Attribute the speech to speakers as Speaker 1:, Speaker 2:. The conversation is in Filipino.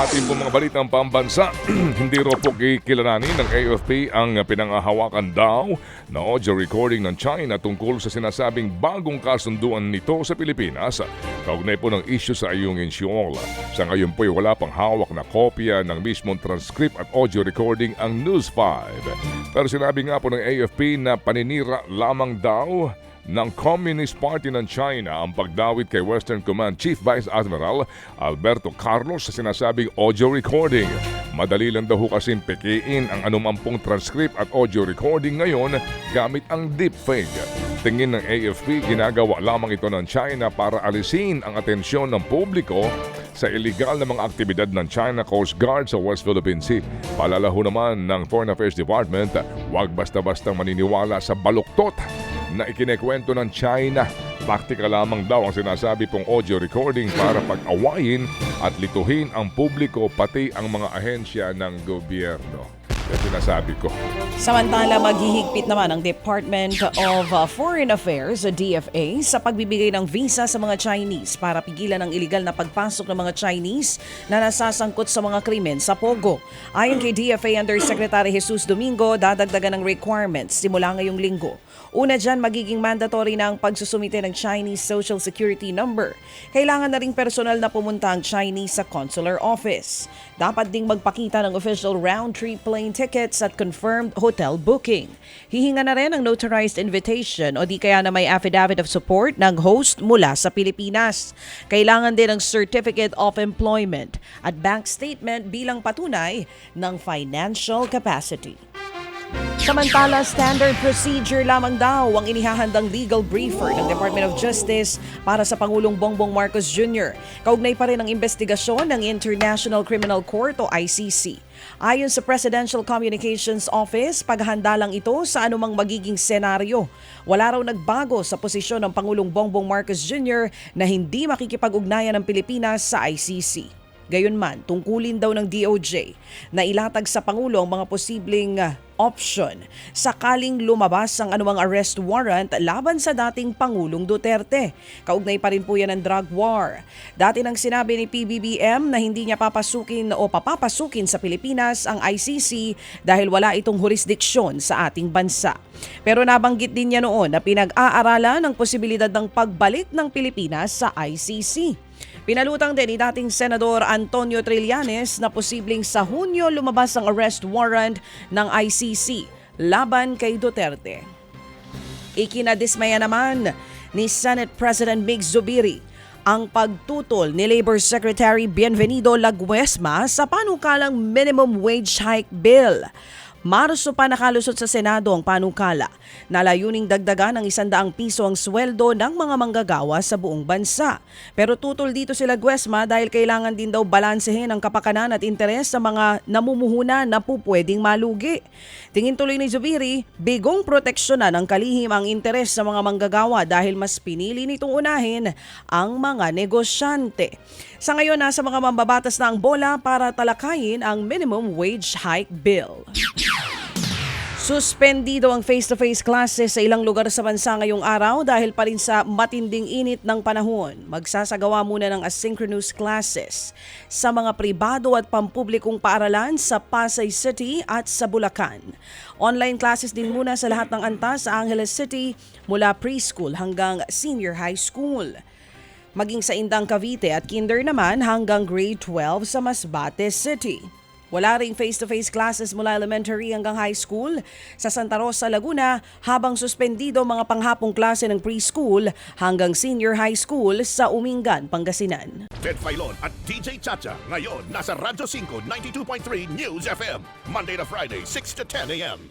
Speaker 1: Ating pong mga balitang pambansa, hindi raw po kikilalanin ng AFP ang pinangahawakan daw na audio recording ng China tungkol sa sinasabing bagong kasunduan nito sa Pilipinas. Kaugnay po ng issue sa Ayungin Siol. Sa ngayon po wala pang hawak na kopya ng mismong transcript at audio recording ang News 5. Pero sinabi nga po ng AFP na paninira lamang daw ng Communist Party ng China ang pagdawit kay Western Command Chief Vice Admiral Alberto Carlos sa sinasabing audio recording. Madali lang daw kasing pekiin ang anumampong transcript at audio recording ngayon gamit ang deepfake. Tingin ng AFP, ginagawa lamang ito ng China para alisin ang atensyon ng publiko sa illegal na mga aktibidad ng China Coast Guard sa West Philippine Sea. Paalala ho naman ng Foreign Affairs Department, huwag basta-bastang maniniwala sa baluktot na ikinekwento ng China. Taktika lamang daw ang sinasabi pong audio recording para pag-awayin at lituhin ang publiko pati ang mga ahensya ng gobyerno. Yan sinasabi ko.
Speaker 2: Samantala, maghihigpit naman ang Department of uh, Foreign Affairs, o DFA, sa pagbibigay ng visa sa mga Chinese para pigilan ang iligal na pagpasok ng mga Chinese na nasasangkot sa mga krimen sa Pogo. Ayon kay DFA Undersecretary Jesus Domingo, dadagdagan ng requirements simula ngayong linggo. Una dyan, magiging mandatory na ang pagsusumite ng Chinese Social Security Number. Kailangan na ring personal na pumunta ang Chinese sa consular office. Dapat ding magpakita ng official round-trip plane tickets at confirmed hotel booking. Hihinga na rin ang notarized invitation o di kaya na may affidavit of support ng host mula sa Pilipinas. Kailangan din ng certificate of employment at bank statement bilang patunay ng financial capacity. Samantala, standard procedure lamang daw ang inihahandang legal briefer ng Department of Justice para sa Pangulong Bongbong Marcos Jr. Kaugnay pa rin ang investigasyon ng International Criminal Court o ICC. Ayon sa Presidential Communications Office, paghahanda lang ito sa anumang magiging senaryo. Wala raw nagbago sa posisyon ng Pangulong Bongbong Marcos Jr. na hindi makikipag-ugnayan ng Pilipinas sa ICC. Gayunman, tungkulin daw ng DOJ na ilatag sa Pangulo ang mga posibleng ah, option sakaling lumabas ang anumang arrest warrant laban sa dating Pangulong Duterte. Kaugnay pa rin po yan ng drug war. Dati nang sinabi ni PBBM na hindi niya papasukin o papapasukin sa Pilipinas ang ICC dahil wala itong jurisdiksyon sa ating bansa. Pero nabanggit din niya noon na pinag-aaralan ang posibilidad ng pagbalik ng Pilipinas sa ICC. Pinalutang din ni dating Senador Antonio Trillanes na posibleng sa Hunyo lumabas ang arrest warrant ng ICC laban kay Duterte. Ikinadismaya naman ni Senate President Mig Zubiri ang pagtutol ni Labor Secretary Bienvenido Laguesma sa panukalang minimum wage hike bill. Marso pa nakalusot sa Senado ang panukala na layuning dagdagan ng isandaang piso ang sweldo ng mga manggagawa sa buong bansa. Pero tutol dito sila Guesma dahil kailangan din daw balansehin ang kapakanan at interes sa mga namumuhunan na pupwedeng malugi. Tingin tuloy ni Zubiri, bigong proteksyonan ng kalihim ang interes sa mga manggagawa dahil mas pinili nitong unahin ang mga negosyante. Sa ngayon, nasa mga mambabatas na ang bola para talakayin ang minimum wage hike bill. Suspendido ang face-to-face classes sa ilang lugar sa bansa ngayong araw dahil pa rin sa matinding init ng panahon. Magsasagawa muna ng asynchronous classes sa mga pribado at pampublikong paaralan sa Pasay City at sa Bulacan. Online classes din muna sa lahat ng antas sa Angeles City mula preschool hanggang senior high school. Maging sa Indang Cavite at kinder naman hanggang grade 12 sa Masbate City. Wala ring face-to-face classes mula elementary hanggang high school sa Santa Rosa, Laguna habang suspendido mga panghapong klase ng preschool hanggang senior high school sa Umingan, Pangasinan.
Speaker 3: Ted Filon at DJ Chacha. Ngayon, nasa Radyo 5, 92.3 News FM. Monday to Friday, 6 to 10 a.m.